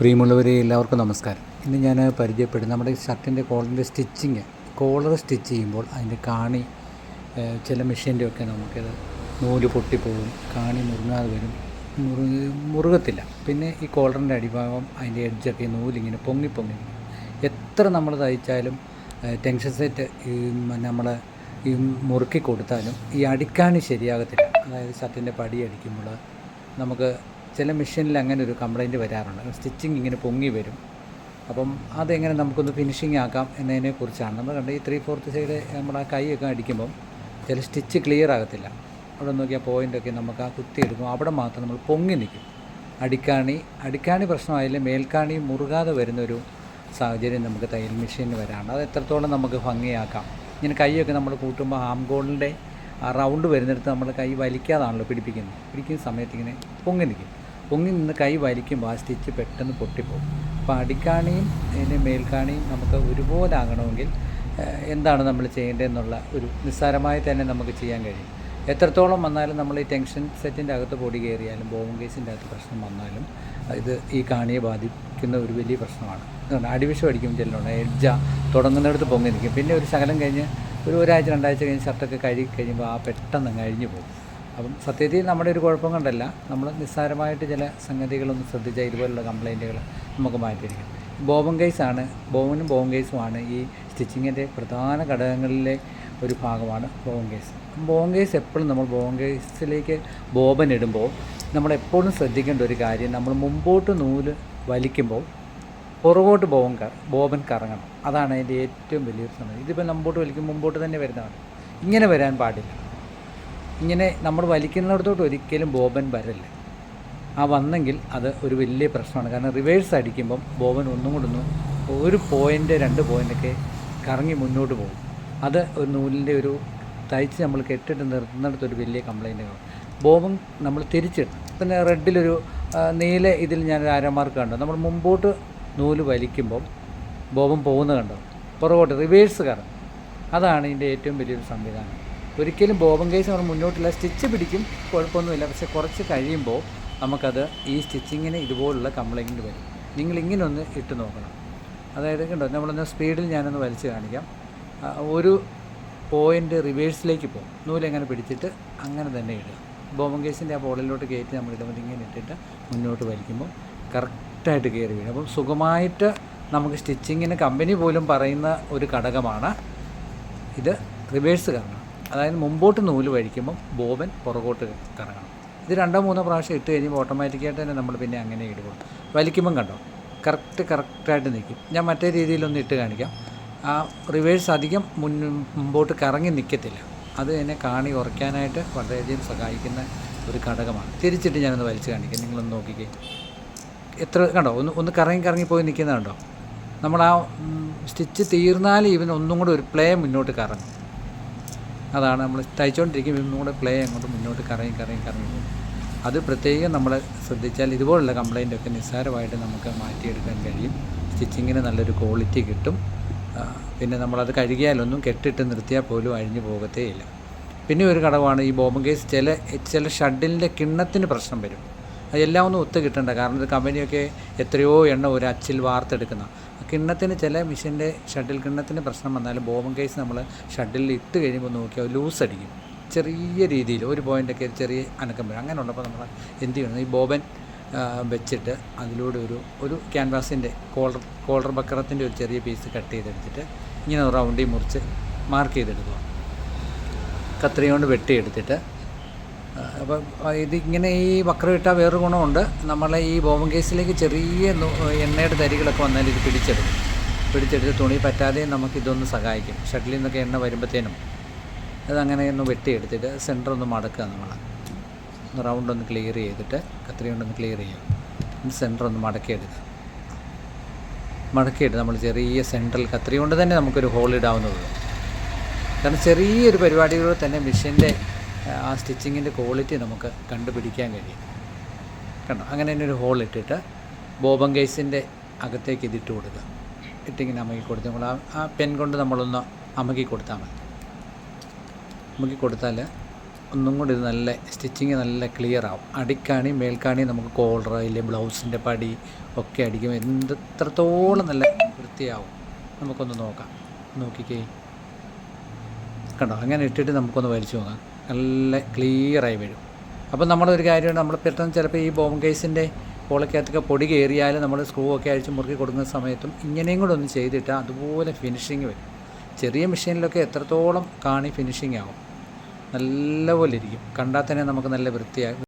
പ്രിയമുള്ളവരെ എല്ലാവർക്കും നമസ്കാരം. ഇന്ന് ഞാൻ പരിചയപ്പെടും നമ്മുടെ ഷർട്ടിന്റെ കോളറിന്റെ സ്റ്റിച്ചിങ്. കോളർ സ്റ്റിച്ച് ചെയ്യുമ്പോൾ അതിന്റെ കാണി ചില മെഷീന്റെ ഒക്കെ നമുക്കത് നൂൽ പൊട്ടിപ്പോകും കാണി മുറുങ്ങാതെ വരും മുറു മുറുകത്തില്ല. പിന്നെ ഈ കോളറിന്റെ അടിഭാഗം അതിന്റെ എഡ്ജൊക്കെ നൂലിങ്ങനെ പൊങ്ങി പൊങ്ങി എത്ര നമ്മൾ തയ്ച്ചാലും ടെൻഷൻ സെറ്റ് നമ്മൾ ഈ മുറുക്കി കൊടുത്താലും ഈ അടിക്കാണി ശരിയാകത്തില്ല. അതായത് ഷർട്ടിന്റെ പടി അടിക്കുമ്പോൾ നമുക്ക് ചില മെഷീനിൽ അങ്ങനെ ഒരു കംപ്ലൈന്റ് വരാറുണ്ട്. സ്റ്റിച്ചിങ് ഇങ്ങനെ പൊങ്ങി വരും. അപ്പം അതെങ്ങനെ നമുക്കൊന്ന് ഫിനിഷിംഗ് ആക്കാം എന്നതിനെക്കുറിച്ചാണ് നമ്മൾ കണ്ട ഈ ത്രീ ഫോർത്ത് സൈഡ് നമ്മുടെ കൈയൊക്കെ അടിക്കുമ്പം ചില സ്റ്റിച്ച് ക്ലിയർ ആകത്തില്ല. അവിടെ നോക്കിയാൽ പോയിന്റൊക്കെ നമുക്ക് ആ കുത്തി എടുക്കും അവിടെ മാത്രം നമ്മൾ പൊങ്ങി നിൽക്കും. അടിക്കാണി അടിക്കാണി പ്രശ്നമായാലും മേൽക്കാണി മുറുകാതെ വരുന്നൊരു സാഹചര്യം നമുക്ക് തയ്യൽ മെഷീനിൽ വരാണ് അത് എത്രത്തോളം നമുക്ക് ഭംഗിയാക്കാം. ഇങ്ങനെ കൈയൊക്കെ നമ്മൾ കൂട്ടുമ്പോൾ ആം ഗോളിന്റെ ആ റൗണ്ട് വരുന്നിടത്ത് നമ്മൾ കൈ വലിക്കാതാണല്ലോ പിടിപ്പിക്കുന്നത്. പിടിക്കുന്ന സമയത്ത് ഇങ്ങനെ പൊങ്ങി നിൽക്കും. പൊങ്ങി നിന്ന് കൈ വലിക്കുമ്പോൾ ആ സ്റ്റിച്ച് പെട്ടെന്ന് പൊട്ടിപ്പോകും. അപ്പോൾ അടിക്കാണിയും അതിന്റെ മേൽക്കാണിയും നമുക്ക് ഒരുപോലെ ആകണമെങ്കിൽ എന്താണ് നമ്മൾ ചെയ്യേണ്ടതെന്നുള്ള ഒരു നിസ്സാരമായി തന്നെ നമുക്ക് ചെയ്യാൻ കഴിയും. എത്രത്തോളം വന്നാലും നമ്മൾ ഈ ടെൻഷൻ സെറ്റിന്റെ അകത്ത് പൊടി കയറിയാലും ബോം കേസിന്റെ അകത്ത് പ്രശ്നം വന്നാലും ഇത് ഈ കാണിയെ ബാധിക്കുന്ന ഒരു വലിയ പ്രശ്നമാണ്. അടിവിഷം അടിക്കും ചെല്ലുണ്ട് എഡ്ജ തുടങ്ങുന്നിടത്ത് പൊങ്ങി നിൽക്കും. പിന്നെ ഒരു ശകലം കഴിഞ്ഞ് ഒരു ഒരാഴ്ച രണ്ടാഴ്ച കഴിഞ്ഞ് ഷർട്ടൊക്കെ കഴുകി കഴിയുമ്പോൾ ആ പെട്ടെന്ന് അഴിഞ്ഞു പോകും. അപ്പം സത്യത്തിൽ നമ്മുടെ ഒരു കുഴപ്പം കണ്ടല്ല. നമ്മൾ നിസ്സാരമായിട്ട് ചില സംഗതികളൊന്നും ശ്രദ്ധിച്ചാൽ ഇതുപോലുള്ള കംപ്ലൈന്റുകൾ നമുക്ക് മാറ്റിയിരിക്കും. ബോബൻ കേസാണ് ബോബനും ബോബൻ കേസുമാണ് ഈ സ്റ്റിച്ചിങ്ങിന്റെ പ്രധാന ഘടകങ്ങളിലെ ഒരു ഭാഗമാണ് ബോബൻ കേസ്. ബോബൻ കേസ് എപ്പോഴും നമ്മൾ ബോബൻ കേസിലേക്ക് ബോബൻ ഇടുമ്പോൾ നമ്മൾ എപ്പോഴും ശ്രദ്ധിക്കേണ്ട ഒരു കാര്യം നമ്മൾ മുമ്പോട്ട് നൂൽ വലിക്കുമ്പോൾ പുറകോട്ട് ബോബൻ ബോബൻ കറങ്ങണം. അതാണ് അതിന്റെ ഏറ്റവും വലിയൊരു സമയം ഇതിപ്പോൾ മുമ്പോട്ട് വലിക്കും മുമ്പോട്ട് തന്നെ വരുന്നതാണ്. ഇങ്ങനെ വരാൻ പാടില്ല. ഇങ്ങനെ നമ്മൾ വലിക്കുന്നിടത്തോട്ട് ഒരിക്കലും ബോബൻ വരല്ല. ആ വന്നെങ്കിൽ അത് ഒരു വലിയ പ്രശ്നമാണ്. കാരണം റിവേഴ്സ് അടിക്കുമ്പം ബോബൻ ഒന്നും കൂടെ ഒന്നും ഒരു പോയിന്റ് രണ്ട് പോയിന്റൊക്കെ കറങ്ങി മുന്നോട്ട് പോകും. അത് ഒരു നൂലിന്റെ ഒരു തയ്ച്ച് നമ്മൾ കെട്ടിട്ട് നിർത്തുന്നിടത്ത് ഒരു വലിയ കംപ്ലൈന്റ് കാണും ബോബൻ നമ്മൾ തിരിച്ചിടും. പിന്നെ റെഡിലൊരു നീല ഇതിൽ ഞാനൊരു ആരോമാർക്ക് കണ്ടു. നമ്മൾ മുമ്പോട്ട് നൂൽ വലിക്കുമ്പം ബോബൻ പോകുന്നത് കണ്ടു. പുറകോട്ട് റിവേഴ്സ് കറങ്ങും. അതാണ് ഇതിന്റെ ഏറ്റവും വലിയൊരു സംവിധാനം. ഒരിക്കലും ബോബൻ കേസ് നമ്മൾ മുന്നോട്ടില്ല സ്റ്റിച്ച് പിടിക്കും കുഴപ്പമൊന്നുമില്ല. പക്ഷെ കുറച്ച് കഴിയുമ്പോൾ നമുക്കത് ഈ സ്റ്റിച്ചിങ്ങിന് ഇതുപോലുള്ള കംപ്ലൈന്റ് വരും. നിങ്ങൾ ഒന്ന് ഇട്ട് നോക്കണം. അതായത് കണ്ടോ നമ്മളൊന്ന് സ്പീഡിൽ ഞാനൊന്ന് വലിച്ചു കാണിക്കാം. ഒരു പോയിന്റ് റിവേഴ്സിലേക്ക് പോകും. നൂലെങ്ങനെ പിടിച്ചിട്ട് അങ്ങനെ തന്നെ ഇടുക. ബോബൻ കേസിന്റെ ആ ബോളിലോട്ട് കയറ്റി നമ്മൾ ഇടുമ്പോൾ ഇങ്ങനെ ഇട്ടിട്ട് മുന്നോട്ട് വലിക്കുമ്പോൾ കറക്റ്റായിട്ട് കയറി വീഴും. അപ്പം സുഖമായിട്ട് നമുക്ക് സ്റ്റിച്ചിങ്ങിന് കമ്പനി പോലും പറയുന്ന ഒരു ഘടകമാണ് ഇത് റിവേഴ്സ് കറങ്ങണം അതായത് മുമ്പോട്ട് നൂൽ വഴിക്കുമ്പം ബോബൻ പുറകോട്ട് കറങ്ങണം. ഇത് രണ്ടോ മൂന്നോ പ്രാവശ്യം ഇട്ട് കഴിയുമ്പോൾ ഓട്ടോമാറ്റിക്കായിട്ട് തന്നെ നമ്മൾ പിന്നെ അങ്ങനെ ഇടുക വലിക്കുമ്പം കണ്ടോ? കറക്റ്റ് കറക്റ്റായിട്ട് നിൽക്കും ഞാൻ മറ്റേ രീതിയിലൊന്ന് ഇട്ട് കാണിക്കാം. ആ റിവേഴ്സ് അധികം മുൻ മുമ്പോട്ട് കറങ്ങി നിൽക്കത്തില്ല അത് എന്നെ കാണി ഉറയ്ക്കാനായിട്ട് വളരെയധികം സഹായിക്കുന്ന ഒരു ഘടകമാണ്. തിരിച്ചിട്ട് ഞാനൊന്ന് വലിച്ച് കാണിക്കാം. നിങ്ങളൊന്ന് നോക്കിക്കേ. എത്ര കണ്ടോ? ഒന്ന് ഒന്ന് കറങ്ങി കറങ്ങി പോയി നിൽക്കുന്നത് കണ്ടോ? നമ്മൾ ആ സ്റ്റിച്ച് തീർന്നാൽ ഇവൻ ഒന്നും കൂടെ ഒരു പ്ലേ മുന്നോട്ട് കറങ്ങും. അതാണ് നമ്മൾ തയ്ച്ചുകൊണ്ടിരിക്കും ഇന്നും കൂടെ പ്ലേ അങ്ങോട്ട് മുന്നോട്ട് കറങ്ങി കറങ്ങി കറങ്ങി. അത് പ്രത്യേകം നമ്മൾ ശ്രദ്ധിച്ചാൽ ഇതുപോലുള്ള കംപ്ലൈന്റൊക്കെ നിസ്സാരമായിട്ട് നമുക്ക് മാറ്റിയെടുക്കാൻ കഴിയും. സ്റ്റിച്ചിങ്ങിന് നല്ലൊരു ക്വാളിറ്റി കിട്ടും. പിന്നെ നമ്മളത് കഴുകിയാലൊന്നും കെട്ടിട്ട് നിർത്തിയാൽ പോലും അഴിഞ്ഞു പോകത്തേ ഇല്ല പിന്നെ ഒരു ഘടകമാണ് ഈ ബോംബ് കേസ് ചില ചില ഷഡിലിന്റെ കിണ്ണത്തിന് പ്രശ്നം വരും. അതെല്ലാം ഒന്നും ഒത്തു കിട്ടണ്ട. കാരണം ഇത് കമ്പനിയൊക്കെ എത്രയോ എണ്ണ ഒരു അച്ചിൽ വാർത്തെടുക്കുന്ന. കിണ്ണത്തിന് ചില മെഷീന്റെ ഷട്ടിൽ കിണ്ണത്തിന് പ്രശ്നം വന്നാലും ബോബൻ കേസ് നമ്മൾ ഷട്ടിലിൽ ഇട്ട് കഴിയുമ്പോൾ നോക്കിയാൽ ലൂസ് അടിക്കും. ചെറിയ രീതിയിൽ ഒരു പോയിന്റൊക്കെ ചെറിയ അനക്കം അങ്ങനെ ഉള്ളപ്പോൾ നമ്മൾ എന്ത് ചെയ്യണം? ഈ ബോബൻ വെച്ചിട്ട് അതിലൂടെ ഒരു ഒരു ക്യാൻവാസിന്റെ കോളർ കോളർ ബക്കറത്തിന്റെ ഒരു ചെറിയ പീസ് കട്ട് ചെയ്തെടുത്തിട്ട് ഇങ്ങനെ റൗണ്ടി മുറിച്ച് മാർക്ക് ചെയ്തെടുക്കുക. കത്രി കൊണ്ട് വെട്ടിയെടുത്തിട്ട് അപ്പം ഇതിങ്ങനെ ഈ വക്രം ഇട്ടാൽ വേറൊരു ഗുണമുണ്ട്. നമ്മളെ ഈ ബോബൻ കേസിലേക്ക് ചെറിയ എണ്ണയുടെ തരികളൊക്കെ വന്നാൽ ഇത് പിടിച്ചെടുക്കും. പിടിച്ചെടുത്ത് തുണി പറ്റാതെ നമുക്കിതൊന്ന് സഹായിക്കും. ഷട്ടിലിൽ നിന്നൊക്കെ എണ്ണ വരുമ്പോഴത്തേനും അതങ്ങനെ ഒന്ന് വെട്ടിയെടുത്തിട്ട് സെന്റർ ഒന്ന് മടക്കുക നമ്മൾ ഒന്ന് റൗണ്ട് ഒന്ന് ക്ലിയർ ചെയ്തിട്ട് കത്രി കൊണ്ടൊന്ന് ക്ലിയർ ചെയ്യുക. സെന്റർ ഒന്ന് മടക്കിയെടുക്കുക. മടക്കിയിട്ട് നമ്മൾ ചെറിയ സെൻട്രൽ കത്രി കൊണ്ട് തന്നെ നമുക്കൊരു ഹോൾ ഇടാവുന്നതുള്ളൂ കാരണം ചെറിയൊരു പരിപാടികളിൽ തന്നെ മെഷീന്റെ ആ സ്റ്റിച്ചിങ്ങിന്റെ ക്വാളിറ്റി നമുക്ക് കണ്ടുപിടിക്കാൻ കഴിയും. കണ്ടോ? അങ്ങനെ തന്നെ ഒരു ഹോൾ ഇട്ടിട്ട് ബോബൻ കേസിന്റെ അകത്തേക്ക് ഇതിട്ട് കൊടുക്കുക. ഇട്ടിങ്ങനെ അമുക്കി കൊടുത്ത് നമ്മൾ ആ ആ പെൻ കൊണ്ട് നമ്മളൊന്ന് അമക്കി കൊടുത്താൽ മതി. അമുക്കി കൊടുത്താൽ ഒന്നും കൂടി ഇത് നല്ല സ്റ്റിച്ചിങ് നല്ല ക്ലിയർ ആവും. അടിക്കാണി മേൽക്കാണി നമുക്ക് കോളർ ഇല്ലേ ബ്ലൗസിന്റെ പടി ഒക്കെ അടിക്കും എന്ത് എത്രത്തോളം നല്ല വൃത്തിയാവും നമുക്കൊന്ന് നോക്കാം. നോക്കിക്കേ. കണ്ടോ? അങ്ങനെ ഇട്ടിട്ട് നമുക്കൊന്ന് വലിച്ചു നോക്കാം. നല്ല ക്ലിയറായി വരും അപ്പം നമ്മളൊരു കാര്യമാണ് നമ്മൾ പെട്ടെന്ന് ചിലപ്പോൾ ഈ ബോം കേസിന്റെ പോളക്കകത്തൊക്കെ പൊടി കയറിയാൽ നമ്മൾ സ്ക്രൂ ഒക്കെ അഴിച്ച് മുറുക്കി കൊടുക്കുന്ന സമയത്തും ഇങ്ങനെയും കൂടെ ഒന്ന് ചെയ്തിട്ട് അതുപോലെ ഫിനിഷിങ് വരും. ചെറിയ മെഷീനിലൊക്കെ എത്രത്തോളം കാണി ഫിനിഷിങ് ആവും. നല്ലപോലെ ഇരിക്കും. കണ്ടാൽ തന്നെ നമുക്ക് നല്ല വൃത്തിയായി